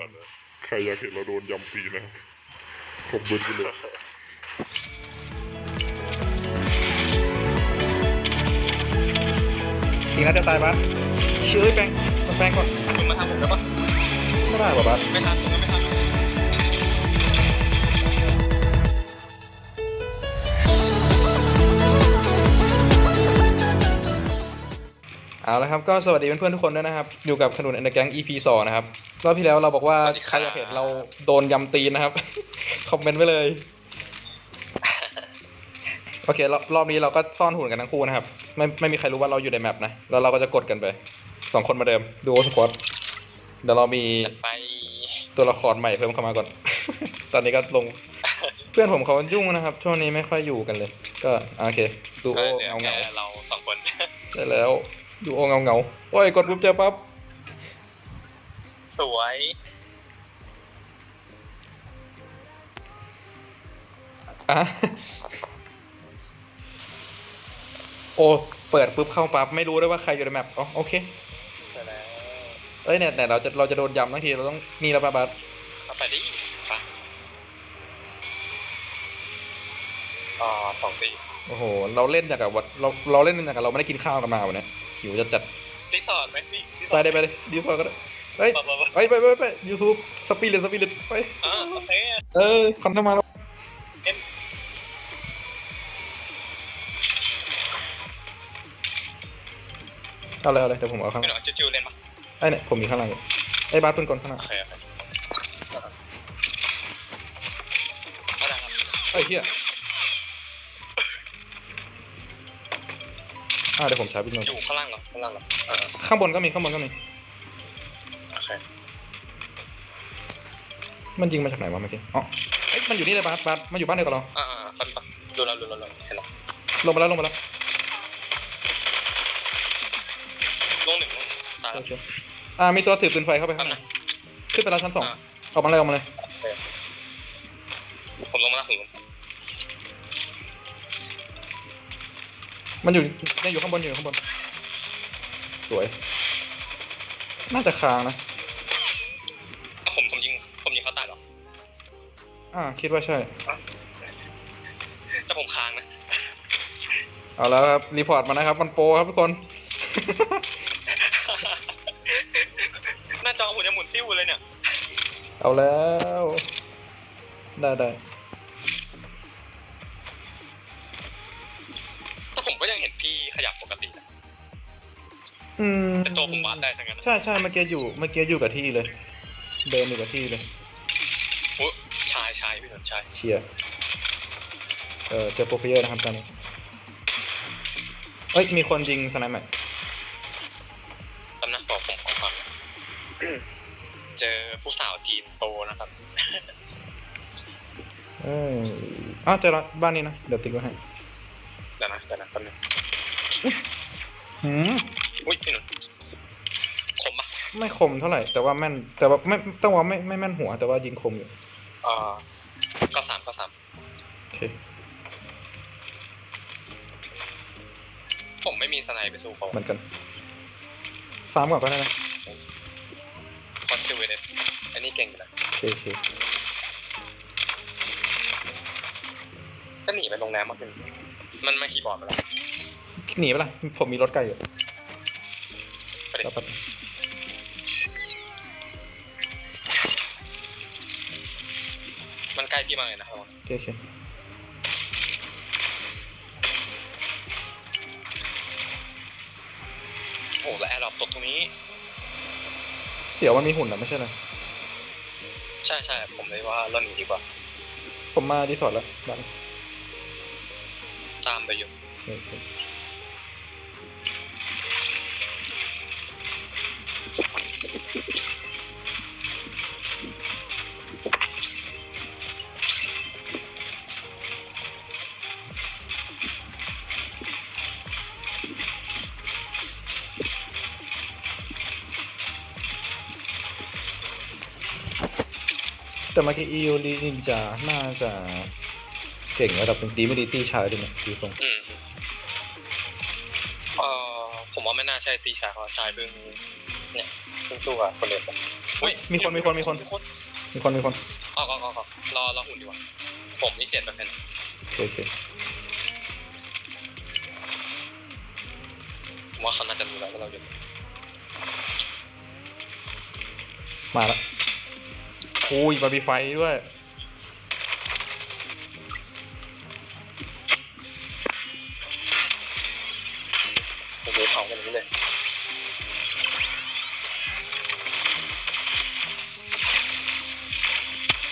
กันนะใครอยากเห็นเราโดนยำปีนะคอมเมนต์กันเลยจริงนะเดี๋ยวตายบัสเชื่อแปลงมันแปลงก่อนคุณมาทำผมได้ปะไม่ได้ป่ะบัสไม่ทันผมก็ไม่ทัน เอาละครับก็สวัสดีเพื่อนๆทุกคนด้วยนะครับ อยู่กับขนุนแอนด์แก๊ง EP สองนะครับรอบที่แล้วเราบอกว่าใครอยากเห็นเราโดนยำตีนนะครับ คอมเมนต์ไว้เลย โอเครอบรอบนี้เราก็ซ่อนหุ่นกันทั้งคู่นะครับ ไม่ไม่มีใครรู้ว่าเราอยู่ในแมปนะ แล้วเราก็จะกดกันไปสองคนมาเดิมดูโอสควอตเดี๋ยวเรามีจัดไปตัวละครใหม่เพิ่มเข้ามาก่อน ตอนนี้ก็ลง เพื่อนผมเขายุ่งนะครับ ช่วงนี้ไม่ค่อยอยู่กันเลย ก็โอเคดูโอก็เหลือเงาแค่เงาเราสองคนๆใช่แล้ว ดูโอเงาเงาๆโอ้ยกดปุ๊บเจอปั๊บสวย อะ โอ้ เปิดปุ๊บเข้าปั๊บไม่รู้ด้วยว่าใครอยู่ในแมปอ๋อโอเคไปแล้วเอ้ยเนี่ยเนี่ยเราจะเราจะโดนยำทั้งทีเราต้องนี่แล้วปะบัสเข้าไปดิไปอ๋อสองตีโอ้โห เราเล่นอย่างกับวัดเราเราเล่นอย่างกับเราไม่ได้กินข้าวกันมาวันนี้ หิวจะจัดรีสอร์ทไหมพี่รีสไปอร์ทเลยไปเลยดีพอก็ได้เฮ้ยไปไปไปไปไปไปไปยูทูบสปีดสปีดไปอ่าโอเคเออคำทำมาแล้วเอาเลยเอาเลยเดี๋ยวผมเอาข้างไม่หรอกจิ้วๆเล่นปะไอ้เนี่ยผมมีข้างหลังอยู่ไอ้บาสปืนกลข้างหลังโอเคโอเคเอาได้ครับไอ้ยเหี้ย อ่าเดี๋ยวผมใช้ปืนกลอยู่ข้างล่างเหรอข้างล่างเหรออ่าข้างบนก็มีข้างบนก็มี โอเคมันยิงมาจากไหนวะเมื่อกี้อ๋อเอ้ยมันอยู่นี่เลยบาสบาสมันอยู่บ้านเดียวกับเรา อ่าอ่าครับครับดูแล้วดูแล้วดูแล้วเห็นแล้วลงมาแล้วลงมาแล้วลงหนึ่งลงตายโอแล้ว เคอ่ามีตัวถือปืนไฟเข้าไปข้างในขึ้นไปแล้วชั้นสองอ่าออกมาเลยออกมาเลย ผมลงมาแล้วผมลงมั นอยู่เนี่ยอยู่ข้างบนอยู่ข้างบน สวย น่าจะค้างนะอะผมผมยิงผมยิงเขาตายเหรอ อ่า คิดว่าใช่แต่ผมค้างนะ เอาแล้วครับ รีพอร์ตมานะครับ มันโปรครับทุกคน หน้าจอผมจะหมุนติ้วเลยเนี่ย เอาแล้ว ได้ได้ อืมแต่ตัวผมวาดได้ทั้งนั้นนะใช่ใช่เมื่อกี้อยู่เมื่อกี้อยู่กับที่เลย เดินอยู่กับที่เลยอุ๊ยชายชายพี่สนชายเชียร์เออเจอโปรเฟเยอร์นะครับตอนนี้เอ้ยมีคนยิงสไนเปอร์ตำนักสอบผมของฟังเจอผู้สาวจีนโตนะครับ เอออ้าวเจอละบ้านนี้นะ เดี๋ยวติ๊กไว้ให้เดี๋ยวนะเดี๋ยวนะแป๊บนึงหืม อุ้ยพี่หนุ่มคมปะไม่คมเท่าไหร่ แต่ว่าแม่น แต่ว่าไม่ต้องว่าไม่ไม่แม่นหัว แต่ว่ายิงคมอยู่อ่าก็สามก็สามโอเค ผมไม่มีสไนไปสู้เขาเหมือนกันสามก่อนก็ได้นะคอนติเวเนตอันนี้เก่งอยู่นะโอเคโอเคก็หนีไปโรงแรมมาเป็นมันมาขี่บอร์ดมาแล้วหนีไปละผมมีรถไกลอยู่ มันใกล้พี่มากเลยนะครับโอเคโอเคโอ้โหแล้วแอร์ดรอปตกตรงนี้ เสียวมันมีหุ่นอะไม่ใช่เลยใช่ใช่ผมเลยว่าเราหนีดีกว่า ผมมารีสอร์ทแล้วบ้านตามไปอยู่โอเคแต่เมื่อกี้อีโอลีนินจาน่าจะเก่งระดับหนึ่งดีไม่ดีตีชายด้วยเนี่ยดูตรงอืมเอ่อผมว่าไม่น่าใช่ตีชายเขาชายเพิ่งเนี่ยเพิ่งสู้กับคนเด็กอุ้ยมีคนมีคนมีคนมีคนมีคนมีคนออกออกออกออกรอรอหุ่นดีกว่า ผมนี่เจ็ดเปอร์เซ็นต์โอเคโอเคผมว่าเขาน่าจะรู้แล้วว่าเราอยู่ไหนมาแล้ว อุ้ยมามีไฟด้วย โอ้โหเผากันอย่างนี้เลย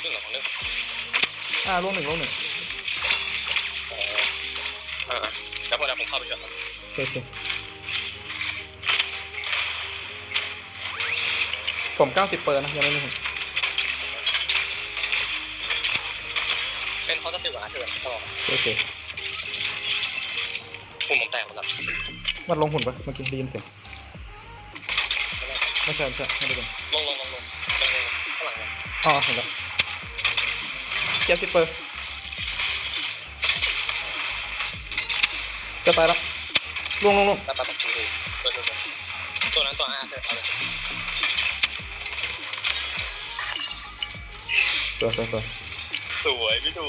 เรื่องของเรื่องอ่าลงหนึ่งลงหนึ่งเออเออแล้วพอแล้วผมเข้าไปก่อนครับโอเคโอเคผมเก้าสิบเปอร์นะยังไม่มีหุ่น เป็นเขาจะติดหวานเถื่อนตลอดโอเคโอเคหุ่นผมแตกหมดแล้วมันลงหุ่นปะเมื่อกี้ได้ยินเสียงไม่ใช่ไม่ใช่ไม่ได้เป็นลงลงลงลงลงลงข้างหลังเลยอ๋อเห็นแล้วเจ็ดสิบเปอร์จะตายแล้วลงลงลงแล้วตัดตัดตัวตัวตัวตัวนั้นตัวอาร์เธอเอาเลยตัวตัวตัว สวยไม่ดู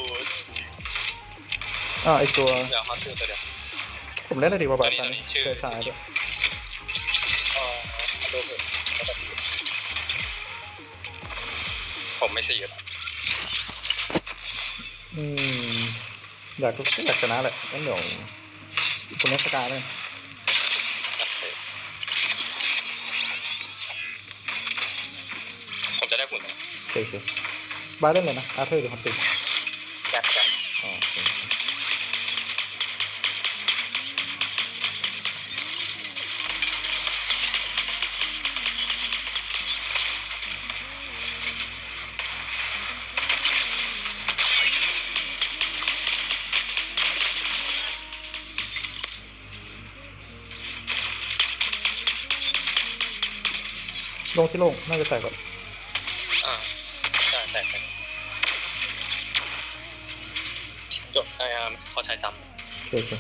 อ่าไอตัว เดี๋ยวเขาชื่อตัวเดียวผมเล่นได้ดีกว่าแบบตัวนั้นนี้ชื่อเคยชายด้วยเอ่อดูเถอะผมไม่สี่อยู่แล้วอืม อยากอยากชนะแหละงั้นเดี๋ยวคุณนักสกายเลยผมจะได้หุ่นโอเคโอเค บายเล่นเลยนะอาร์เธอร์หรือฮันติแก๊ปแก๊ปอ๋อโอเคลงที่โล่งน่าจะแตกก่อน อ้อาร์เขาใช้จโอเคโอเค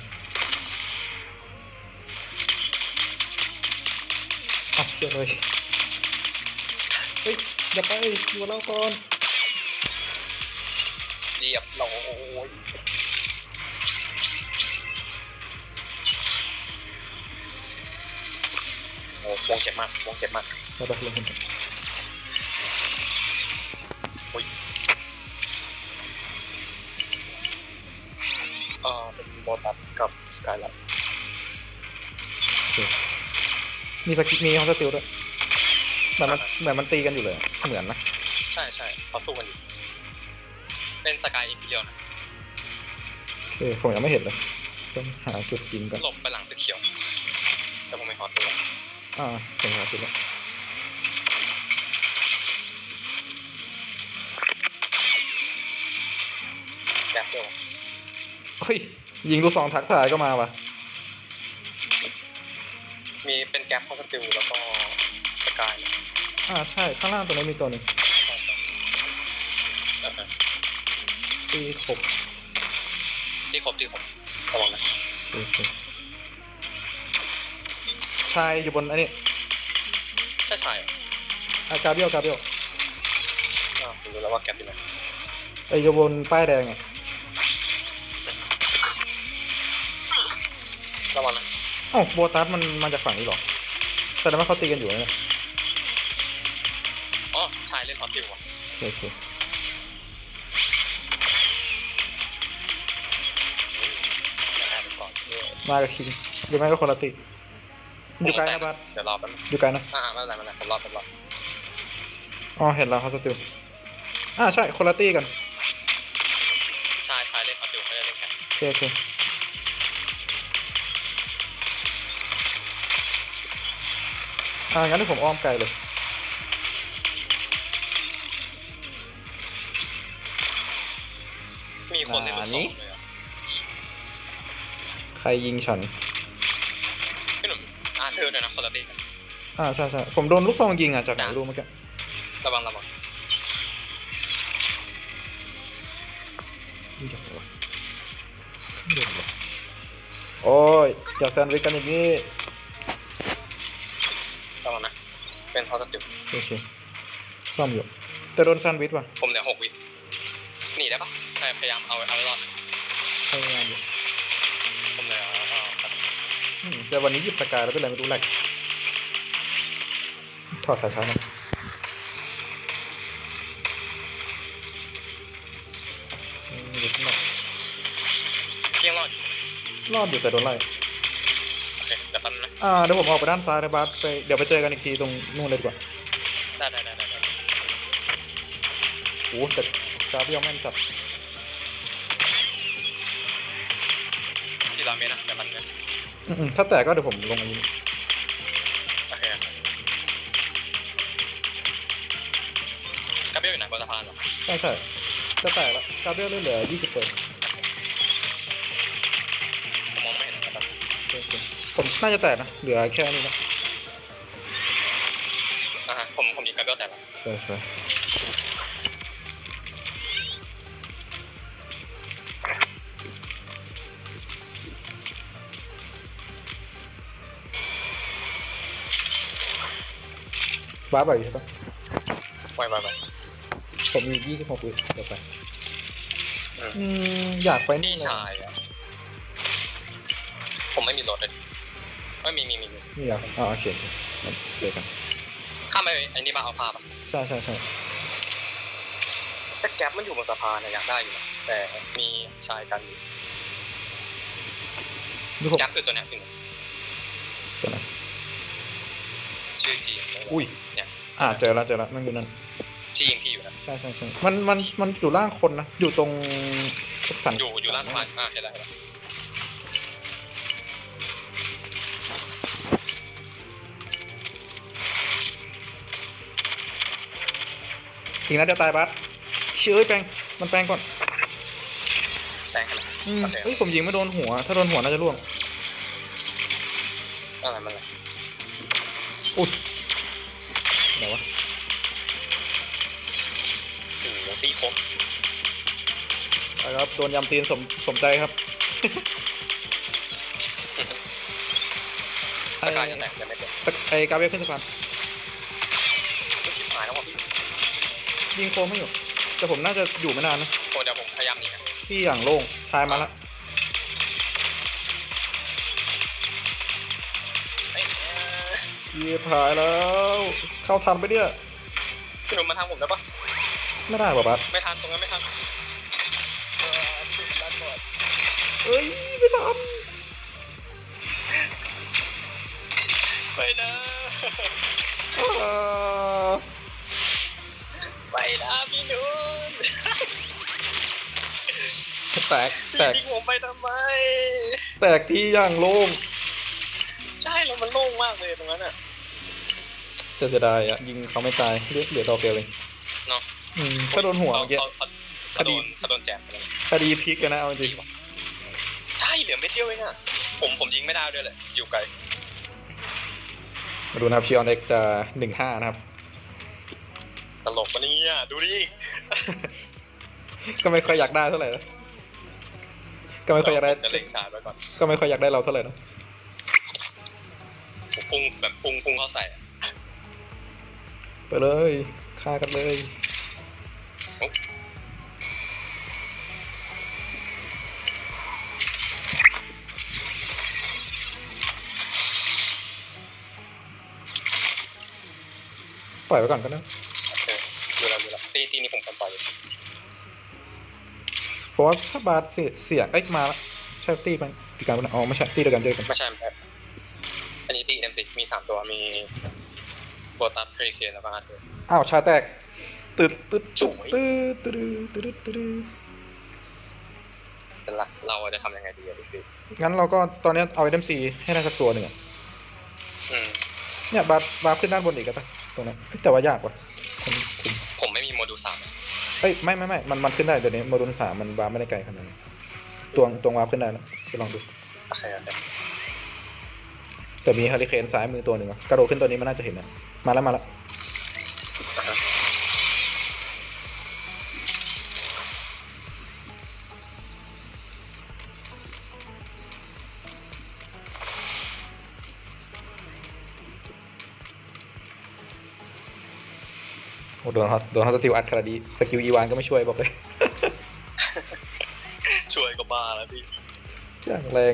อะเชื่อเลยเฮ้ยอย่าไปอยู่กับเราก่อนำเรียบร้อยโอ้วงเจ็บมากวงเจ็บมากเราไปลงทุนกัน อ่อเป็นโบตัสกับสกายไลท์มีสกิมีฮอสติลด้วยเหมือนมันเหมือนมันตีกันอยู่เลย เหมือนนะใช่ใช่เขาสู้กันอยู่เป็นสกายอิมพีเรียลนะโอเคผมยังไม่เห็นเลยต้องหาจุดยิงกันหลบไปหลังตึกเขียวแต่ผมไม่ฮอตตัวอ่าเห็นหาจุดแล้วแก๊ปเดียวเฮ้ย ยิงลูกสองทักทายก็มาว่ะ มีเป็นแก๊ปคอนสติลแล้วก็สกายอ่าใช่ข้างล่างตรงนี้มีตัวหนึ่งเออตีขบที่ครบที่ครบระวังนะโอเคชายอยู่บนอันนี้ใช่ใช่เหรออากาเบียวกาเบียวอ่าผมรู้แล้วว่าแก๊ปอยู่ไหนไออยู่บนป้ายแดงไง ระวังนะเอ้าโบตัสมันมาจากฝั่งนี้เหรอแสดงว่าเขาตีกันอยู่นะเนี่ยอ๋อชายเล่นคอนสติลว่ะโอเคอย่าแอบไปก่อนเออมากับคิงหรือไม่ก็คนละตีอยู่ไกลนะบัสเดี๋ยวรอแป๊บนึงอยู่ไกลนะอ่าไม่เป็นไรไม่เป็นไรผมรอผมรออ๋อเห็นแล้วเขาสติลอ่าใช่คนละตีกัน ชายชายเล่นคอนสติลไม่ได้เล่นแก๊ปโอเคโอเค อ่างั้นเดี๋ยวผมอ้อมไกลเลย มีคนเล่นลูกสองเลยอะใครยิงฉัน พี่หนุ่มอาร์เธอร์ด้วยนะคนละตีกันอ่าใช่ใช่ผมโดนลูกซองยิงอะจากไหนรู้เมื่อกี้ระวังระวังยิงจากไหนวะไม่โดนวะโอ้ยอย่าแซนด์วิชกันอย่างนี้ เป็นคอนสติลโอเคซ่อมอยู่ แต่โดนซันวิทว่ะผมเหลือหกวิหนีได้ปะใช่พยายามเอาเอาไว้รอดพยายามอยู่ผมเหลือเอ่ออืมแต่วันนี้หยิบสกายแล้วเป็นไรไม่รู้แหลกถอดสายชาร์จมาอืมหยิบขึ้นมาเพียงรอดอยู่รอดอยู่แต่โดนไล่ อ่าเดี๋ยวผมออกไปด้านซ้ายนะบาสไปเดี๋ยวไปเจอกันอีกทีตรงนู่นเลยดีกว่าได้ได้ได้ได้ได้โอ้แต่กราฟยังแม่นจัดที่เราเมตรนะเดี๋ยวแป๊บนึงนะอืมๆถ้าแตกก็เดี๋ยวผมลงอันนี้ โอเคกระเบี้ยวอยู่ไหนบนสะพานเหรอใช่ใช่จะแตกแล้วกราฟเเหลือยี่สิบเปอร์ผมม ผมน่าจะแตกนะ เหลือแค่นี้นะอ่าฮะผมผมยิงกระเบี้ยวแต่ละใช่ใช่บ้าไปใช่ปะไวไวไวผมมียี่สิบหกวิเดี๋ยวไปอืมอืมอยากไปพี่นี่เลยชายอะผมไม่มีรถเลย ไม่มีมีมีมีนี่อยากอ่าโอเคโอเคงั้นเจอกัน ข้ามไปไอ้นี่บ้าเอาพาปะใช่ใช่ใช่แต่แก๊ปมันอยู่บนสะพานนะอยากได้อยู่นะแต่มีชายกันอยู่ดูผมแก๊ปคือตัวเนี้ยคือตัวไหนชื่อจีนอุ้ยเนี่ยอ่าเจอแล้วเจอแล้วนั่นอยู่นั่นที่ยิงที่อยู่นะใช่ใช่ใช่มันมันมันอยู่ล่างคนนะอยู่ตรงสันอยู่อยู่ล่างสะพานอ่าเห็นแล้วเห็นแล้ว อีกนัดเดียวตายบัสเชื่อแปลงมันแปลงก่อนแซงกันแล้วอืมโอเคเฮ้ยผมยิงไม่โดนหัว ถ้าโดนหัวน่าจะร่วงอะไรมันอะไรอุ้ยไหนวะโอ้โหตีครบไปครับโดนยำตีนสมสมใจครับสกายยังแตกยังไม่เต็มไอ้กาเวลขึ้นสะพาน ยิงโคมไม่อยู่แต่ผมน่าจะอยู่ไม่นานนะโอ้เดี๋ยวผมพยายามหนีนะที่อย่างโล่งชายมาละเอ้ยเอ่อยียหายแล้ว เข้าทันไปเนี่ยพี่หนุ่มมาทางผมได้ปะไม่ได้ป่ะบัสไม่ทันตรงนั้นไม่ทันเออจุดด้านบนเอ้ยไม่ทันไปนะ อ่า แตกแตกทิ้งผมไปทำไม แตกที่อย่างโล่งใช่แล้วมันโล่งมากเลยตรงนั้นอะเสียดายอะ ยิงเขาไม่ตายเหลือเหลือดอกเดียวเองเนาะอืมถ้าโดนหัวเขาเมื่อกี้เขาเขาคเขาดีโดนเขาโดนแจกไปเลยคดีพลิกเลยนะเอาจริงใช่เหลือไม่เดียวเองอะผมผมยิงไม่ได้ด้วยเลยอยู่ไกลมาดูนะครับชิออนเอ็กจะหนึ่งห้านะครับ ตลกปะเนี่ยดูดิ ก็ไม่ค่อยอยากได้เท่าไหร่นะ ก็ไม่ค่อยอยากได้จะเล็งชาร์จไว้ก่อนก็ไม่ค่อยอยากได้เราเท่าไหร่นะผมพุ่งแบบพุ่งพุ่งเข้าใส่อะไปเลยฆ่ากันเลยปล่อยไว้ก่อนก็ได้โอเคดูแลวดูแลวตีตีนี้ผมคนปล่อยอยู่เพ ราะว่าถ้าบาสเสียเสียเอ้ยมาแล้วใช่ตีมันตีกันปะเนี่ยอ๋อไม่ใช่ตีเดียวกันเจอกันไม่ใช่ไม่ใช่อันนี้ตีเอ็มซีมีสามตัวมีโบตัสเพรเคนแล้วก็อาร์เธอร์อ้าวชาแตกตึดตึดสวยตึดตึดตึดตึดตึดแต่ละเราจะทำยังไงดีอะพี่งั้นเราก็ตอนนี้เอาไอเทมซีให้ได้สักตัวหนึ่งอะอืมเนี่ยบาสบาสขึ้นด้านบนอีกก็ได้ตรงนั้นเอ้ยแต่ว่ายากว่ะ เอ้ยไม่ไม่ไม่มันมันขึ้นได้เดี๋ยวนี้โมดูลสามมันวาร์ปไม่ได้ไกลขนาดนั้นตัวตัววาร์ปขึ้นได้แล้วไปลองดูโอเคโอเคแต่มีฮาริเคนซ้ายมือตัวหนึ่งอะกระโดดขึ้นตัวนี้มันน่าจะเห็นนะมาแล้วมาแล้ว อ่าฮะ โดนเขาโดนเขาสติลอัดขนาดนี้สกิลอีวานก็ไม่ช่วยบอกเลยช่วยก็บ้าแล้วพี่อย่างแรง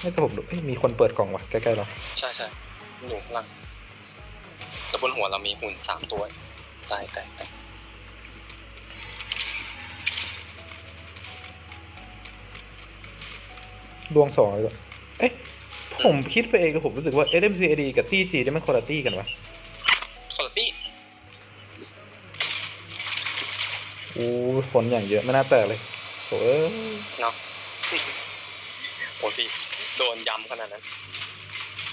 ไม่แต่ผมดูเอ้ยมีคนเปิดกล่องว่ะใกล้ๆเราใช่ใช่อยู่ข้างล่างแล้วบนหัวเรามีหุ่นสามตัวตายตายตายดวงสองเลยก็เอ๊ะผมคิดไปเองแต่ผมรู้สึกว่า SMCAD กับตี้จีนี่มันคนละตี้กันวะ อู้คนอย่างเยอะไม่น่าแปลกเลยโอ้เอ้ยเนาะโอ้ยพี่โดนยำขนาดนั้น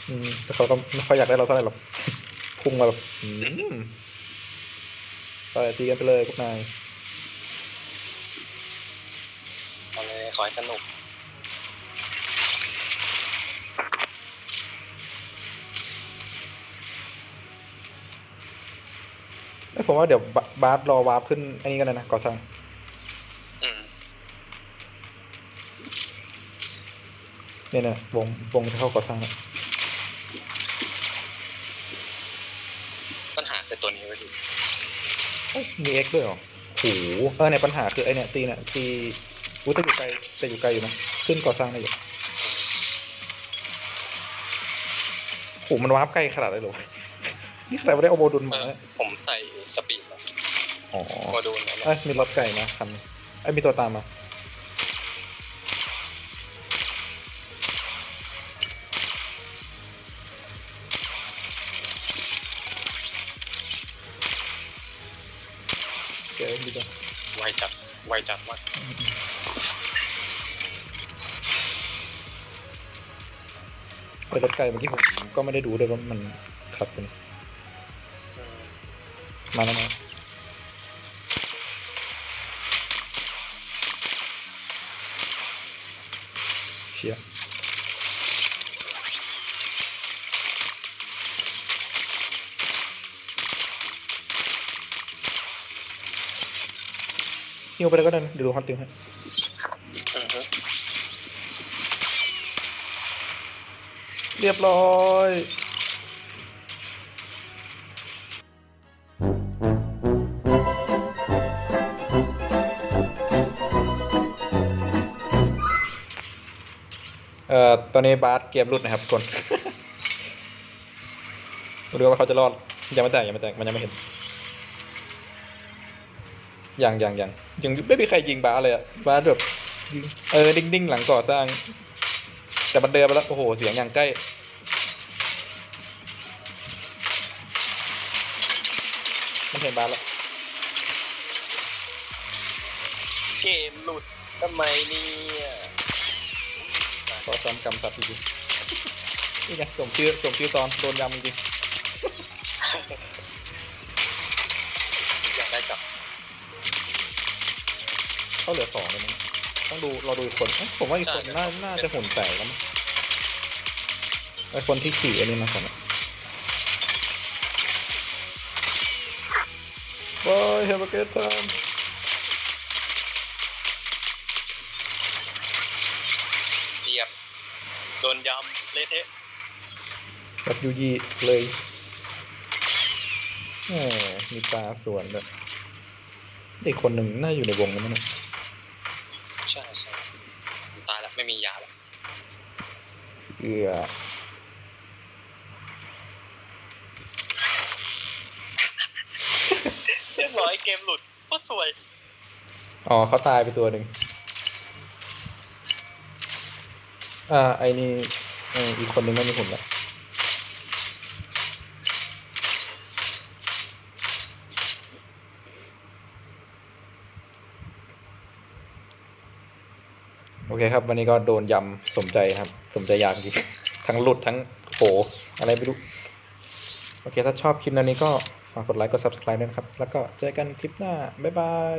อืมแต่เขาก็ไม่ค่อยอยากได้เราเท่าไหร่หรอกพุ่งมาแบบอืมไปตีกันไปเลยพวกนายเอาเลยขอให้สนุก เอ้ยผมว่าเดี๋ยวบาบาสรอวาร์ปขึ้นอันนี้กันเลยนะก่อสร้างอืมเนี่ยนะวงวงจะเข้าก่อสร้างแล้วปัญหาคือตัวนี้เว้ยพี่เอ้ยมีเอ็กด้วยเหรอโหเออในยปัญหาคือไอเนี่ยตีเนี่ยตีอุ้ยแต่อยู่ไกลแต่อยู่ไกลอยู่นะขึ้นก่อสร้างได้อยู่โหมันวาร์ปไกลขนาดเลยเหรอวะนี่ขนาดไม่ได้เอาโมดุลเอมาอเนี่ยผมใส่สปีดมาอ๋อโมดูลแล้วเอ้ยมีรถไก่นะคันไอ้ยมีตัวตามมาเจ๊ดีจังไวจัดไวจัดมากเอ้ยรถไก่เมื่อกี้ผมก็ไม่ได้ดูเลยว่ามันขับเป็นอืม มาแล้วมาเชีย ตอนนี้บาสเกมรุดนะครับทุกคนดูว่าเขาจะรอดยังไม่แตกยังไม่แตกมันยังไม่เห็นยังยังยังยังไม่มีใครยิงบาสเลยอะบาสแบบเออดิ้งดิ้งหลังก่อสร้าง แต่มันเดินไปแล้วโอ้โหเสียงอย่างใกล้มันเห็นบาสแล้วเกมหลุดทำไมเนี่ย ขอซ้อมกำสับจริงๆนี่ไงสมชื่อสมชื่อตอนโดนยำจริงอยากได้กลับๆเขาเหลือสองเลยมั้งต้องดูเราดูอีกคนเอ๊ะผมว่าอีกคนน่าน่าจะหุ่นแตกแล้วมั้งไอคนที่ขี่อันนี้มาก่อนบายเฮลเกตทัน เรียบโดน ยำเละเทะแบบยูยีเลยแหมมีตาสวนแบบเด็กคนหนึ่งน่าอยู่ในวงนั้นนะใช่ใช่ตายแล้วไม่มียาแล้วเอือเรียบร้อยเกมหลุดก็สวย อ๋อเขาตายไปตัวหนึ่ง อ่าไอ้นี่อีกคนหนึ่งไม่มีหุ่นละโอเคครับ วันนี้ก็โดนยำสมใจครับ สมใจอยากจริงทั้งหลุดทั้งโผอะไรไม่รู้ โอเค ถ้าชอบคลิปนี้ก็ฝากกดไลค์กด subscribe ด้วยนะครับ แล้วก็เจอกันคลิปหน้า บ๊ายบาย